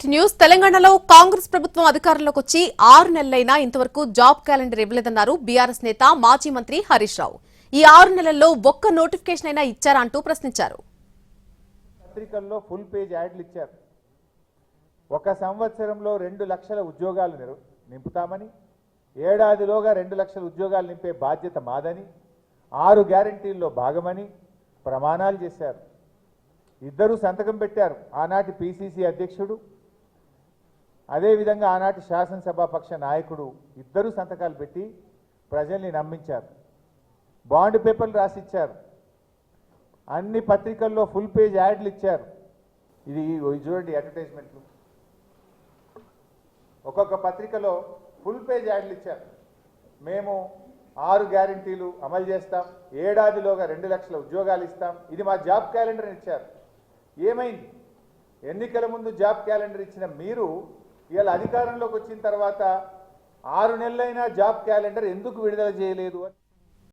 Back news. తెలంగాణలో కాంగ్రెస్ ప్రభుత్వం అధికారంలోకి వచ్చి ఆరు నెలలైనా ఇంతవరకు జాబ్ క్యాలెండర్ ఇవ్వలేదన్నారు బీఆర్ఎస్ నేత మాజీ మంత్రి హరీష్ రావు. ఈ ఆరు నెలల్లో ఒక్క నోటిఫికేషన్ అయినా ఇచ్చారా అంటూ ప్రశ్నించారు. పత్రికల్లో ఫుల్ పేజ్ యాడ్లు ఇచ్చారు. ఒక సంవత్సరంలో రెండు లక్షల ఉద్యోగాలు నింపుతామని ఏడాదిలోగా రెండు లక్షల ఉద్యోగాలు నింపే బాధ్యత మాదని ఆరు గ్యారంటీల్లో భాగమని ప్రమాణాలు చేశారు. ఇద్దరూ సంతకం పెట్టారు. ఆనాటి పిసిసి అధ్యక్షుడు అదేవిధంగా ఆనాటి శాసనసభాపక్ష నాయకుడు ఇద్దరూ సంతకాలు పెట్టి ప్రజల్ని నమ్మించారు. బాండ్ పేపర్లు రాసిచ్చారు. అన్ని పత్రికల్లో ఫుల్ పేజ్ యాడ్లు ఇచ్చారు. ఇది చూడండి అడ్వర్టైజ్మెంట్లు ఒక్కొక్క పత్రికలో ఫుల్ పేజ్ యాడ్లు ఇచ్చారు. మేము ఆరు గ్యారంటీలు అమలు చేస్తాం. ఏడాదిలోగా రెండు లక్షల ఉద్యోగాలు ఇస్తాం. ఇది మా జాబ్ క్యాలెండర్ ఇచ్చారు. ఏమైంది? ఎన్నికల ముందు జాబ్ క్యాలెండర్ ఇచ్చిన మీరు ఇవాళ అధికారంలోకి వచ్చిన తర్వాత ఆరు నెలలైనా జాబ్ క్యాలెండర్ ఎందుకు విడుదల చేయలేదు అని